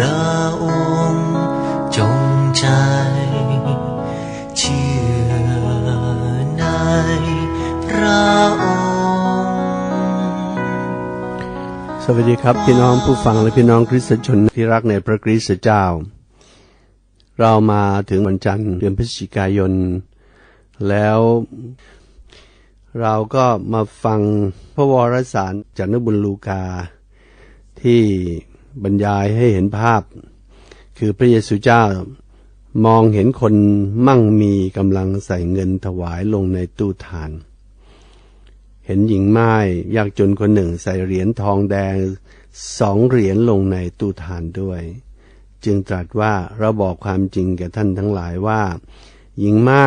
ระองค์จงใจเชื่อในพระองค์สวัสดีครับ พี่น้องผู้ฟังและพี่น้องคริสตชนที่รักในพระคริสตเจ้า เรามาถึงวันจันทร์เดือนพฤศจิกายน แล้วเราก็มาฟังพระวรสารจากนบุญลูกาที่ บรรยายให้เห็นภาพ คือพระเยซูเจ้ามองเห็นคนมั่งมีกำลังใส่เงินถวายลงในตู้ทาน เห็นหญิงไม้ยากจนคนหนึ่งใส่เหรียญทองแดงสองเหรียญลงในตู้ทานด้วย จึงตรัสว่าเราบอกความจริงแก่ท่านทั้งหลายว่า หญิงไม้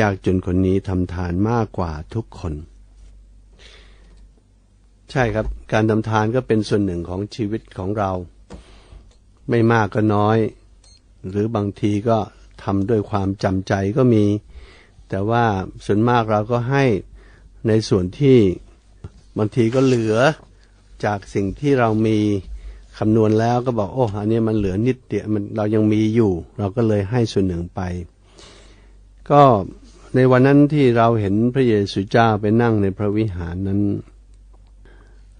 ยากจนคนนี้ทำทานมากกว่าทุกคน ใช่ครับ การทำทานก็เป็นส่วนหนึ่งของชีวิตของเรา ไม่มากก็น้อย หรือบางทีก็ทำด้วยความจำใจก็มี แต่ว่าส่วนมากเราก็ให้ในส่วนที่บางทีก็เหลือจากสิ่งที่เรามีคำนวณแล้วก็บอกโอ้อันนี้มันเหลือนิดเดียวมันเรายังมีอยู่ เราก็เลยให้ส่วนหนึ่งไป ก็ในวันนั้นที่เราเห็นพระเยซูเจ้าไปนั่งในพระวิหารนั้น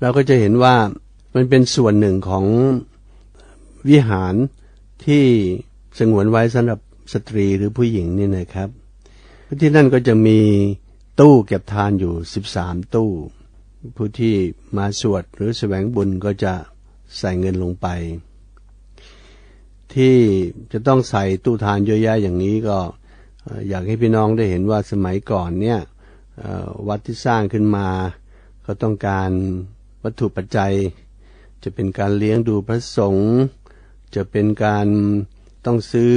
เราก็จะเห็นว่ามันเป็นส่วนหนึ่งของวิหารที่สงวนไว้สำหรับสตรีหรือผู้หญิงนี่นะครับที่นั่นก็จะมีตู้เก็บทานอยู่สิบสามตู้ ผู้ที่มาสวดหรือแสวงบุญก็จะใส่เงินลงไป ที่จะต้องใส่ตู้ทานเยอะแยะอย่างนี้ก็อยากให้พี่น้องได้เห็นว่าสมัยก่อนเนี่ยวัดที่สร้างขึ้นมา ก็ต้องการ วัตถุปัจจัย จะเป็นการเลี้ยงดูพระสงฆ์จะเป็นการต้องซื้อ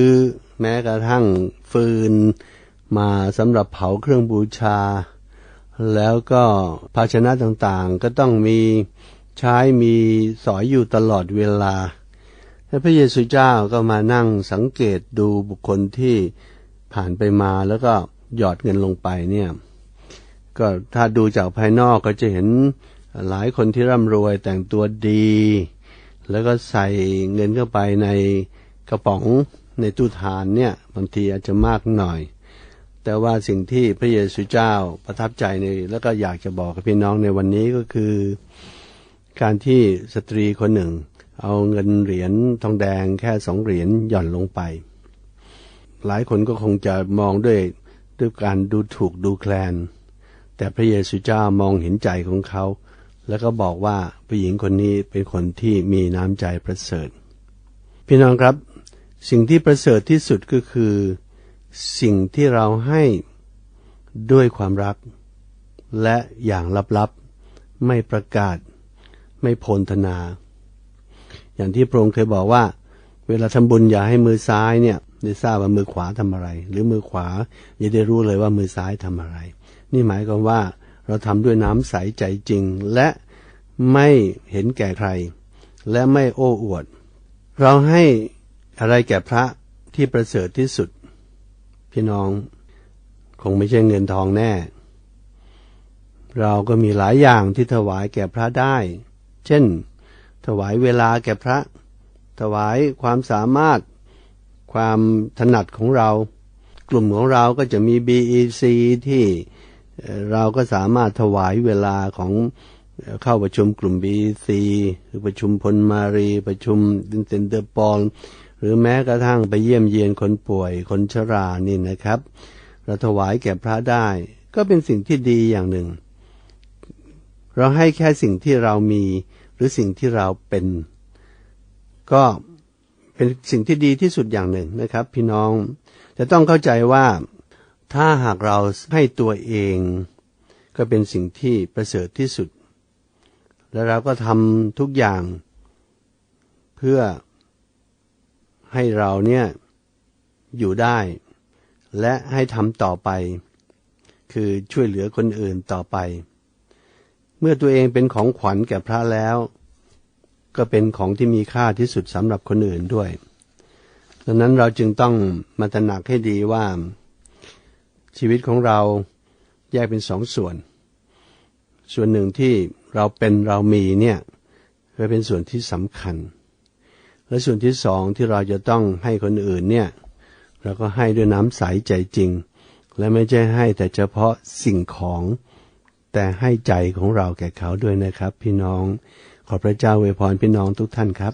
แม้กระทั่งฟืน มาสำหรับเผาเครื่องบูชา แล้วก็ภาชนะต่างๆ ก็ต้องมีใช้มีสอยอยู่ตลอดเวลาและพระเยซูเจ้าก็มานั่งสังเกตดูบุคคลที่ผ่านไปมาแล้วก็หยอดเงินลงไปเนี่ย ก็ถ้าดูจากภายนอกก็จะเห็น หลายคนที่ร่ำรวยแต่งตัวดี แล้วก็ใส่เงินเข้าไปในกระป๋องในตู้ทานเนี่ยบางทีอาจจะมากหน่อย แต่ว่าสิ่งที่พระเยซูเจ้าประทับใจในแล้วก็อยากจะบอกกับพี่น้องในวันนี้ก็คือ การที่สตรีคนหนึ่ง เอาเงินเหรียญทองแดงแค่สองเหรียญหย่อนลงไป หลายคนก็คงจะมองด้วยด้วยการดูถูกดูแคลน แต่พระเยซูเจ้ามองเห็นใจของเขา แล้วก็บอกว่าผู้หญิงคนนี้เป็นคนที่มีน้ำใจประเสริฐ พี่น้องครับ สิ่งที่ประเสริฐที่สุดก็คือ สิ่งที่เราให้ด้วยความรัก และอย่างลับๆ ไม่ประกาศ ไม่โพลธนา อย่างที่พระองค์เคยบอกว่า เวลาทำบุญอย่าให้มือซ้ายเนี่ยได้ทราบว่ามือขวาทำอะไร หรือมือขวาอย่าได้รู้เลยว่ามือซ้ายทำอะไร นี่หมายความว่า เราทำด้วยน้ำใสใจจริง และไม่เห็นแก่ใคร และไม่โอ้อวด เราให้อะไรแก่พระที่ประเสริฐที่สุด พี่น้อง คงไม่ใช่เงินทองแน่ เราก็มีหลายอย่างที่ถวายแก่พระได้ เช่น ถวายเวลาแก่พระ ถวายความสามารถ ความถนัดของเรา กลุ่มของเราก็จะมี BEC ที่ เราก็สามารถถวายเวลาของเข้าประชุมกลุ่ม BEC หรือประชุมพลมารีประชุมดินเซนเตอร์ปอลหรือแม้กระทั่งไปเยี่ยมเยียนคนป่วยคนชรานี่นะครับเราถวายแก่พระได้ก็เป็นสิ่งที่ดีอย่างหนึ่ง เราให้แค่สิ่งที่เรามีหรือสิ่งที่เราเป็น ก็เป็นสิ่งที่ดีที่สุดอย่างหนึ่งนะครับ พี่น้องจะต้องเข้าใจว่า ถ้าหากเราให้ตัวเอง ก็เป็นสิ่งที่ประเสริฐที่สุด แล้วเราก็ทำทุกอย่าง เพื่อให้เราเนี่ยอยู่ได้ และให้ทำต่อไป คือช่วยเหลือคนอื่นต่อไป เมื่อตัวเองเป็นของขวัญแก่พระแล้ว ก็เป็นของที่มีค่าที่สุดสำหรับคนอื่นด้วยดังนั้นเราจึงต้องมาตระหนักให้ดีว่า ชีวิตของเราแยกเป็นสองส่วน ส่วนหนึ่งที่เราเป็นเรามีเนี่ยก็เป็นส่วนที่สำคัญ และส่วนที่สองที่เราจะต้องให้คนอื่นเนี่ยเราก็ให้ด้วยน้ำใสใจจริง และไม่ใช่ให้แต่เฉพาะสิ่งของ แต่ให้ใจของเราแก่เขาด้วยนะครับ พี่น้องขอพระเจ้าอวยพรพี่น้องทุกท่านครับ